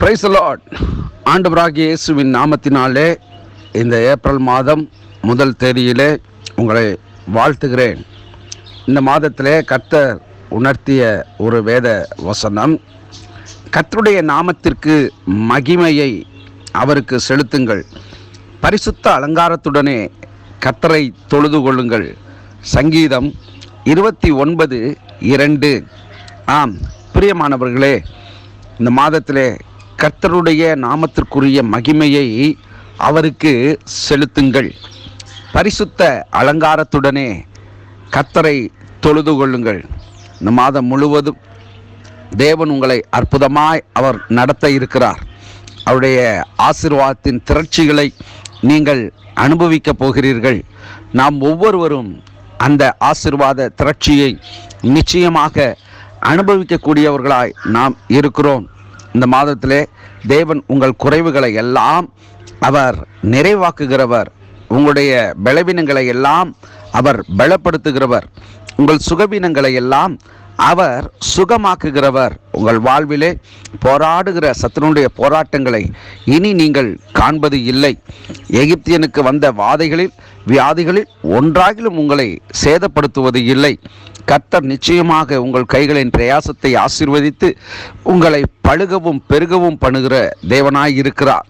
Price Lord ஆண்டவராக இயேசுவின் நாமத்தினாலே இந்த ஏப்ரல் மாதம் முதல் தேதியிலே உங்களை வாழ்த்துகிறேன். இந்த மாதத்திலே கர்த்தர் உணர்த்திய ஒரு வேத வசனம் கர்த்தருடைய நாமத்திற்கு மகிமையை அவருக்கு செலுத்துங்கள். பரிசுத்த அலங்காரத்துடனே கர்த்தரை தொழுது கொள்ளுங்கள். சங்கீதம் இருபத்தி ஒன்பது இரண்டு. ஆம் பிரியமானவர்களே இந்த மாதத்திலே கர்த்தருடைய நாமத்திற்குரிய மகிமையை அவருக்கு செலுத்துங்கள். பரிசுத்த அலங்காரத்துடனே கர்த்தரை தொழுது கொள்ளுங்கள். இந்த மாதம் முழுவதும் தேவன் உங்களை அற்புதமாய் அவர் நடத்த இருக்கிறார். அவருடைய ஆசீர்வாதத்தின் திரட்சிகளை நீங்கள் அனுபவிக்கப் போகிறீர்கள். நாம் ஒவ்வொருவரும் அந்த ஆசீர்வாத திரட்சியை நிச்சயமாக அனுபவிக்கக்கூடியவர்களாய் நாம் இருக்கிறோம். இந்த மாதத்திலே தேவன் உங்கள் குறைவுகளை எல்லாம் அவர் நிறைவாக்குகிறவர். உங்களுடைய பலவீனங்களை எல்லாம் அவர் பலப்படுத்துகிறவர். உங்கள் சுகவீனங்களை எல்லாம் அவர் சுகமாக்குகிறவர். உங்கள் வாழ்விலே போராடுகிற சத்துனுடைய போராட்டங்களை இனி நீங்கள் காண்பது இல்லை. எகிப்தியனுக்கு வந்த வாதைகளில் வியாதிகளில் ஒன்றாகிலும் உங்களை சேதப்படுத்துவது இல்லை. கர்த்தர் நிச்சயமாக உங்கள் கைகளின் பிரயாசத்தை ஆசிர்வதித்து உங்களை பழுகவும் பெருகவும் பண்ணுகிற தேவனாய் இருக்கிறார்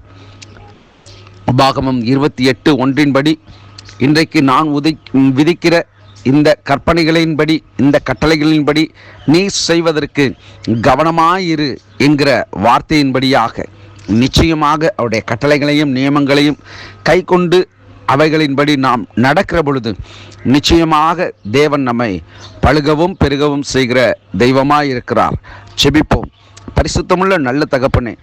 பாகமம் இருபத்தி எட்டு ஒன்றின்படி இன்றைக்கு நான் உதை விதிக்கிற இந்த கற்பனைகளின்படி இந்த கட்டளைகளின்படி நீ செய்வதற்கு கவனமாயிரு என்கிற வார்த்தையின்படியாக நிச்சயமாக அவருடைய கட்டளைகளையும் நியமங்களையும் கை கொண்டு அவைகளின்படி நாம் நடக்கிற பொழுது நிச்சயமாக தேவன் நம்மை பழுகவும் பெருகவும் செய்கிற தெய்வமாக இருக்கிறார் செபிப்போம். பரிசுத்தமுள்ள நல்ல தகப்பனே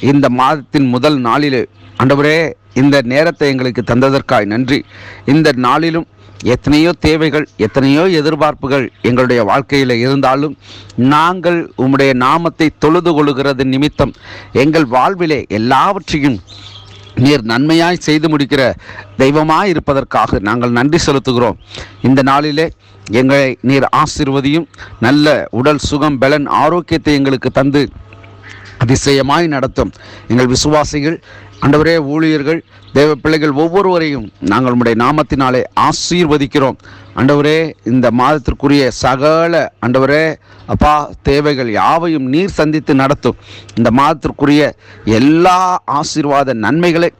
இந்த மாதத்தின் முதல் நாளிலே ஆண்டவரே இந்த நேரத்தை எங்களுக்கு தந்ததற்காய் நன்றி. இந்த நாளிலும் எத்தனையோ தேவைகள் எத்தனையோ எதிர்பார்ப்புகள் எங்களுடைய வாழ்க்கையில் இருந்தாலும் நாங்கள் உம்முடைய நாமத்தை தொழுது கொள்கிறது நிமித்தம் எங்கள் வாழ்விலே எல்லாவற்றையும் நீர் நன்மையாய் செய்து முடிக்கிற தெய்வமாய் இருப்பதற்காக நாங்கள் நன்றி செலுத்துகிறோம். இந்த நாளிலே எங்களை நீர் ஆசிர்வதியும் நல்ல உடல் சுகம் பலன் ஆரோக்கியத்தை எங்களுக்கு தந்து அதிசயமாய் நடத்தும். எங்கள் விசுவாசிகள் அண்டவரே ஊழியர்கள் தேவ பிள்ளைகள் ஒவ்வொருவரையும் நாங்கள் உம்முடைய நாமத்தினாலே ஆசீர்வதிக்கிறோம். அண்டவரே இந்த மாதத்திற்குரிய சகல அண்டவரே அப்பா தேவைகள் யாவையும் நீர் சந்தித்து நடத்தும். இந்த மாதத்திற்குரிய எல்லா ஆசீர்வாத நன்மைகளை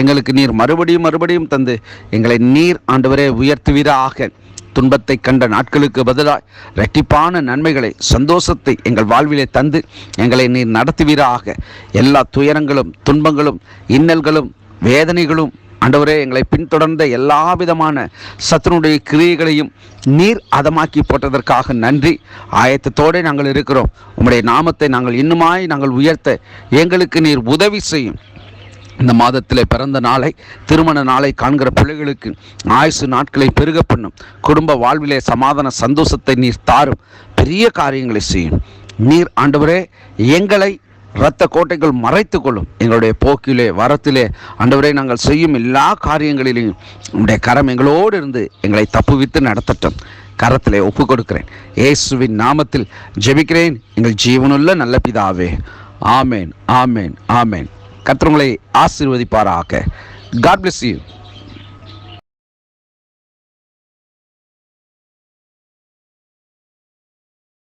எங்களுக்கு நீர் மறுபடியும் மறுபடியும் தந்து எங்களை நீர் ஆண்டவரே உயர்த்துவீராக. துன்பத்தை கண்ட நாட்களுக்கு பதிலாய் இரட்டிப்பான நன்மைகளை சந்தோஷத்தை எங்கள் வாழ்விலே தந்து எங்களை நீர் நடத்துவீராக. எல்லா துயரங்களும் துன்பங்களும் இன்னல்களும் வேதனைகளும் ஆண்டவரே எங்களை பின்தொடர்ந்த எல்லா விதமான சத்துனுடைய கிரியைகளையும் நீர் அதமாக்கி போட்டதற்காக நன்றி. ஆயத்தத்தோடு நாங்கள் இருக்கிறோம். உம்முடைய நாமத்தை நாங்கள் இன்னுமாய் நாங்கள் உயர்த்த எங்களுக்கு நீர் உதவி செய்யும். இந்த மாதத்தில் பிறந்த நாளை திருமண நாளை காண்கிற பிள்ளைகளுக்கு ஆயுசு நாட்களை பெருக பண்ணும். குடும்ப வாழ்விலே சமாதான சந்தோஷத்தை நீர் தாரும். பெரிய காரியங்களை செய்யும். நீர் ஆண்டவரே எங்களை இரத்த கோட்டைகள் மறைத்து கொள்ளும். எங்களுடைய போக்கிலே வரத்திலே ஆண்டவரே நாங்கள் செய்யும் எல்லா காரியங்களிலையும் உங்களுடைய கரம் எங்களோடு இருந்து எங்களை தப்புவித்து நடத்தட்டும். கரத்திலே ஒப்பு கொடுக்கிறேன். இயேசுவின் நாமத்தில் ஜெபிக்கிறேன். எங்கள் ஜீவனுள்ள நல்ல பிதாவே. ஆமேன் ஆமேன் ஆமேன். கர்த்தர் ஆசீர்வதிப்பாராக. God bless you